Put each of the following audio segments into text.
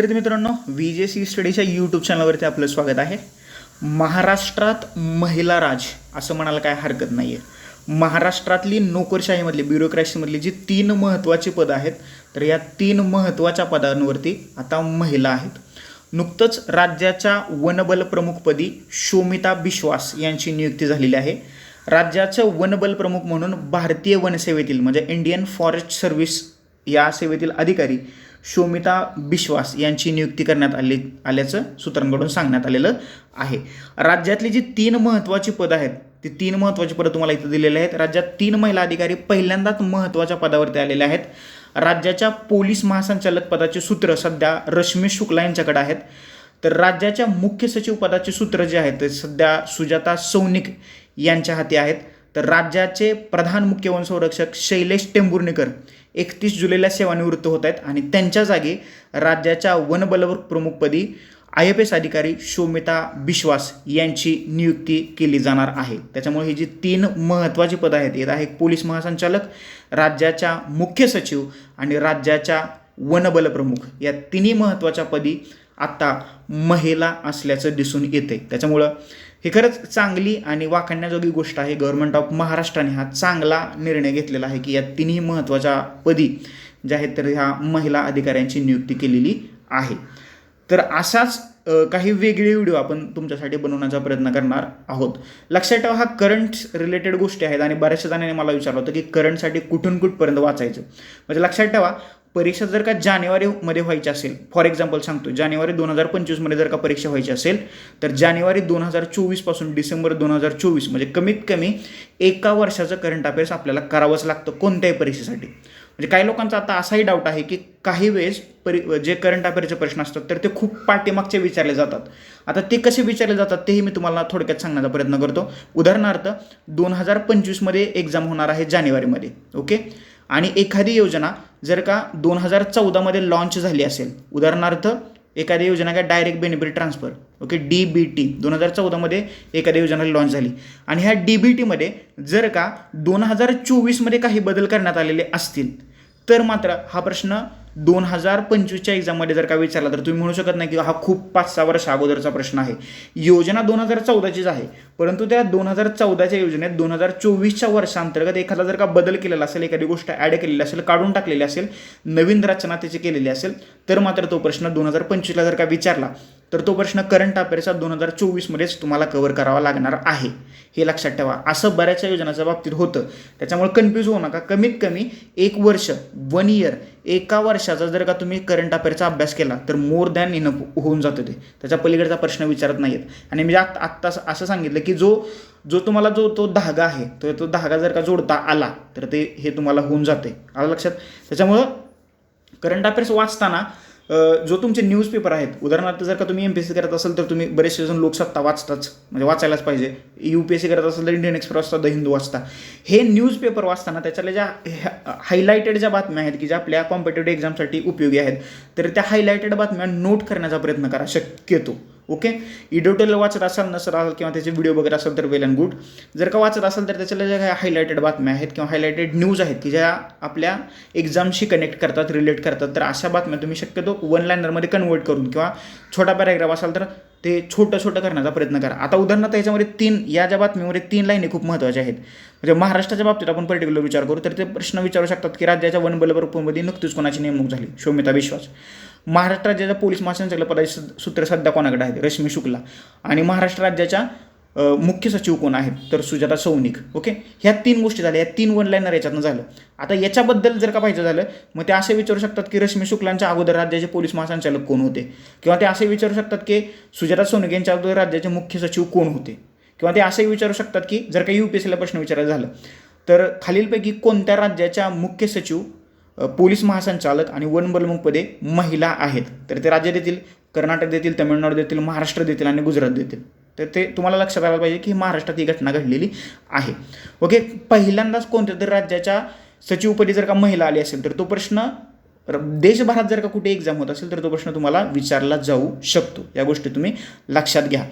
विद्यार्थी मित्रांनो V J C स्टडीच्या YouTube चॅनलवरती आपलं स्वागत आहे. महाराष्ट्रात महिला राज असं म्हणायला काय हरकत नाही आहे महाराष्ट्रातली नोकरशाहीमधली ब्युरोक्रॅसीमधली जी तीन महत्त्वाची पदं आहेत तर या तीन महत्त्वाच्या पदांवरती आता महिला आहेत. नुकतंच राज्याच्या वनबल प्रमुखपदी शोमिता बिश्वास यांची नियुक्ती झालेली आहे. राज्याचं वनबल प्रमुख म्हणून भारतीय वनसेवेतील म्हणजे इंडियन फॉरेस्ट सर्व्हिस या सेवेतील अधिकारी शोमिता बिश्वास यांची नियुक्ती करण्यात आली आल्याचं सूत्रांकडून सांगण्यात आलेलं आहे. राज्यातली जी तीन महत्त्वाची पदं आहेत ती तीन महत्त्वाची पदं तुम्हाला इथं दिलेली आहेत. राज्यात तीन महिला अधिकारी पहिल्यांदाच महत्त्वाच्या पदावरती आलेले आहेत. राज्याच्या पोलीस महासंचालक पदाचे सूत्र सध्या रश्मी शुक्ला यांच्याकडे आहेत. तर राज्याच्या मुख्य सचिव पदाचे सूत्र जे आहेत ते सध्या सुजाता सौनिक यांच्या हाती आहेत. तर राज्याचे प्रधान मुख्य वनसंरक्षक शैलेश टेंभुर्णीकर एकतीस जुलैला सेवानिवृत्त होत आहेत आणि त्यांच्या जागी राज्याच्या वनबल प्रमुखपदी आय एफ एस अधिकारी शोमिता बिश्वास यांची नियुक्ती केली जाणार आहे. त्याच्यामुळे ही जी तीन महत्त्वाची पदं आहेत येत आहे पोलीस महासंचालक राज्याच्या मुख्य सचिव आणि राज्याच्या वनबल प्रमुख. या तिन्ही महत्त्वाच्या पदी आत्ता महिला असल्याचं दिसून येते त्याच्यामुळं हे खरंच चांगली आणि वाखाणण्याजोगी गोष्ट आहे. गव्हर्नमेंट ऑफ महाराष्ट्राने हा चांगला निर्णय घेतलेला आहे की या तिन्ही महत्त्वाच्या पदी ज्या आहेत तर ह्या महिला अधिकाऱ्यांची नियुक्ती केलेली आहे. तर असाच काही वेगळे व्हिडिओ आपण तुमच्यासाठी बनवण्याचा प्रयत्न करणार आहोत. लक्षात ठेवा हा करंट रिलेटेड गोष्टी आहेत आणि बऱ्याचशा जणांनी मला विचारलं होतं की करंटसाठी कुठून कुठपर्यंत वाचायचं? म्हणजे लक्षात ठेवा परीक्षा जर का जानेवारीमध्ये व्हायची असेल फॉर एक्झाम्पल सांगतो जानेवारी दोन हजार पंचवीसमध्ये जर का परीक्षा व्हायची असेल तर जानेवारी दोन हजार चोवीसपासून डिसेंबर दोन हजार चोवीस म्हणजे कमीत कमी एका वर्षाचं करंट अफेअर्स आपल्याला करावंच लागतं कोणत्याही परीक्षेसाठी. म्हणजे काही लोकांचा आता असाही डाऊट आहे की काही वेळेस परी जे करंट अफेअरचे प्रश्न असतात तर ते खूप पाठीमागचे विचारले जातात. आता ते कसे विचारले जातात तेही मी तुम्हाला थोडक्यात सांगण्याचा प्रयत्न करतो. उदाहरणार्थ दोन हजार पंचवीसमध्ये एक्झाम होणार आहे जानेवारीमध्ये ओके आणि एखादी योजना जर का दोन हजार चौदामध्ये लॉन्च झाली असेल उदाहरणार्थ एखादी योजना काय direct benefit transfer okay D B T दोन हजार चौदामध्ये एखादी योजना लॉन्च झाली. आणि ह्या डी बी टीमध्ये जर का दोन हजार चोवीसमध्ये काही बदल करण्यात आलेले असतील तर मात्र हा प्रश्न दोन हजार पंचवीसच्या एक्झाममध्ये जर का विचारला तर तुम्ही म्हणू शकत नाही की हा खूप पाच सहा वर्ष अगोदरचा प्रश्न आहे. योजना दोन हजार चौदाचीच आहे परंतु त्या दोन हजार चौदाच्या योजनेत दोन हजार चोवीसच्या वर्षांतर्गत एखादा जर का बदल केलेला असेल एखादी गोष्ट ॲड केलेली असेल काढून टाकलेली असेल नवीन रचना त्याची केलेली असेल तर मात्र तो प्रश्न दोन हजार पंचवीसला जर का विचारला तर तो प्रश्न करंट अफेअर्सचा दोन हजार चोवीसमध्येच तुम्हाला कव्हर करावा लागणार आहे. हे लक्षात ठेवा. असं बऱ्याचशा योजनाच्या बाबतीत होतं. त्याच्यामुळे कन्फ्यूज होऊ नका. कमीत कमी एक वर्ष वन इयर एका वर्षाचा जर का तुम्ही करंट अफेअरचा अभ्यास केला तर मोर दॅन इन होऊन जातं ते. त्याच्या पलीकडचा प्रश्न विचारत नाहीत आणि म्हणजे मी आत्ता आत्ता असं सांगितलं की जो जो तुम्हाला जो तो धागा आहे तो तो धागा जर का जोडता आला तर ते हे तुम्हाला होऊन जाते. आलं लक्षात? त्याच्यामुळं करंट अफेअर्स वाचताना जो तुमचे न्यूजपेपर आहेत उदाहरणार्थ जर का तुम्ही एम पी एस सी करत असाल तर तुम्ही बरेचसे जण लोकसत्ता वाचताच म्हणजे वाचायलाच पाहिजे. यू पी एस सी करत असाल तर इंडियन एक्सप्रेस वाचता द हिंदू वाचता. हे न्यूजपेपर वाचताना त्याच्यातल्या ज्या हायलायटेड ज्या बातम्या आहेत की ज्या आपल्या कॉम्पिटेटिव्ह एक्झामसाठी उपयोगी आहेत तर त्या हायलायटेड बातम्या नोट करण्याचा प्रयत्न करा शक्यतो. ओके इडिटोरियल वाचत असाल नसत असाल किंवा त्याचे व्हिडिओ बघत असाल तर वेल अँड गुड जर का वाचत असाल तर त्याच्याला ज्या काही हायलायटेड बातम्या आहेत किंवा हायलायटेड न्यूज आहेत की ज्या आपल्या एक्झामशी कनेक्ट करतात रिलेट करतात तर अशा बातम्या तुम्ही शक्यतो वन लायनरमध्ये कन्वर्ट करून किंवा छोटा पॅराग्राफ असाल तर ते छोटं छोटं करण्याचा प्रयत्न करा. आता उदाहरणार्थ याच्यामध्ये तीन या ज्या बातमीमध्ये तीन लाईनी खूप महत्त्वाच्या आहेत. म्हणजे महाराष्ट्राच्या बाबतीत आपण पर्टिक्युलर विचार करू तर ते प्रश्न विचारू शकतात की राज्याच्या वनबलप्रमुखमध्ये नुकतीच कोणाची नेमणूक झाली? शोमिता विश्वास. महाराष्ट्र राज्याच्या पोलीस महासंचालक पदाचे सूत्र सध्या कोणाकडे आहेत? रश्मी शुक्ला. आणि महाराष्ट्र राज्याच्या मुख्य सचिव कोण आहेत? तर सुजाता सौनिक. ओके? ह्या तीन गोष्टी झाल्या. या तीन वन लाईनर याच्यातनं झालं. आता याच्याबद्दल जर का पाहिजे झालं मग ते असे विचारू शकतात की रश्मी शुक्लांच्या अगोदर राज्याचे पोलीस महासंचालक कोण होते? किंवा ते असे विचारू शकतात की सुजाता सौनिक यांच्या अगोदर राज्याचे मुख्य सचिव कोण होते? किंवा ते असंही विचारू शकतात की जर का यू पी एस सीला प्रश्न विचारायचा झालं तर खालीलपैकी कोणत्या राज्याच्या मुख्य सचिव पोलीस महासंचालक आणि वनबलमुखपदे महिला आहेत. तर ते राज्य देतील कर्नाटक देतील तमिळनाडू देतील महाराष्ट्र देतील आणि गुजरात देतील. तर ते तुम्हाला लक्षात आलं पाहिजे की महाराष्ट्रात ही घटना घडलेली आहे. ओके पहिल्यांदाच कोणत्या तरी राज्याच्या सचिवपदी जर का महिला आली असेल तर तो प्रश्न देशभरात जर का कुठे एक्झाम होत असेल तर तो प्रश्न तुम्हाला विचारला जाऊ शकतो. या गोष्टी तुम्ही लक्षात घ्या.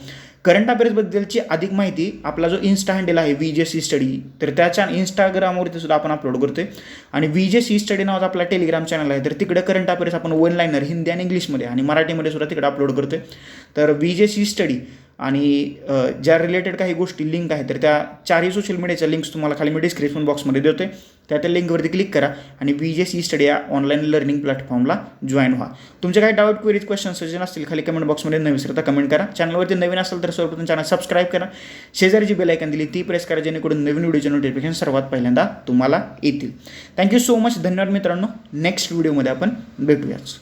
करंट अफेअर्सबद्दलची अधिक माहिती आपला जो इन्स्टा हँडल आहे व्ही जे सी स्टडी तर त्याच्या इंस्टाग्रामवरती सुद्धा आपण अपलोड करतोय. आणि व्ही जे सी स्टडी नावाचा आपला टेलिग्राम चॅनल आहे तर तिकडे करंट अफेअर्स आपण वन लाईनर हिंदी आणि इंग्लिशमध्ये आणि मराठीमध्ये सुद्धा तिकडे अपलोड करतोय. तर व्ही जे सी स्टडी आणि ज्या रिलेटेड काही गोष्टी लिंक आहेत तर त्या चारही सोशल मीडियाच्या लिंक्स तुम्हाला खाली मी डिस्क्रिप्शन बॉक्समध्ये देतोय. त्या त्या लिंकवरती क्लिक करा आणि बी जे सी स्टडी या ऑनलाईन लर्निंग प्लॅटफॉर्मला जॉईन व्हा. तुमचे काही डाऊट क्वेरीज क्वेश्चन सजेशन असतील खाली कमेंट बॉक्समध्ये न विसरता कमेंट करा. चॅनलवरती नवीन असेल तर सर्वप्रथम चॅनल सबस्क्राईब करा. शेजारी जी बेल आयकन दिली ती प्रेस करा जेणेकरून नवीन व्हिडिओचे नोटिफिकेशन सर्वात पहिल्यांदा तुम्हाला येतील. थँक्यू सो मच धन्यवाद मित्रांनो. नेक्स्ट व्हिडिओमध्ये आपण भेटूयाच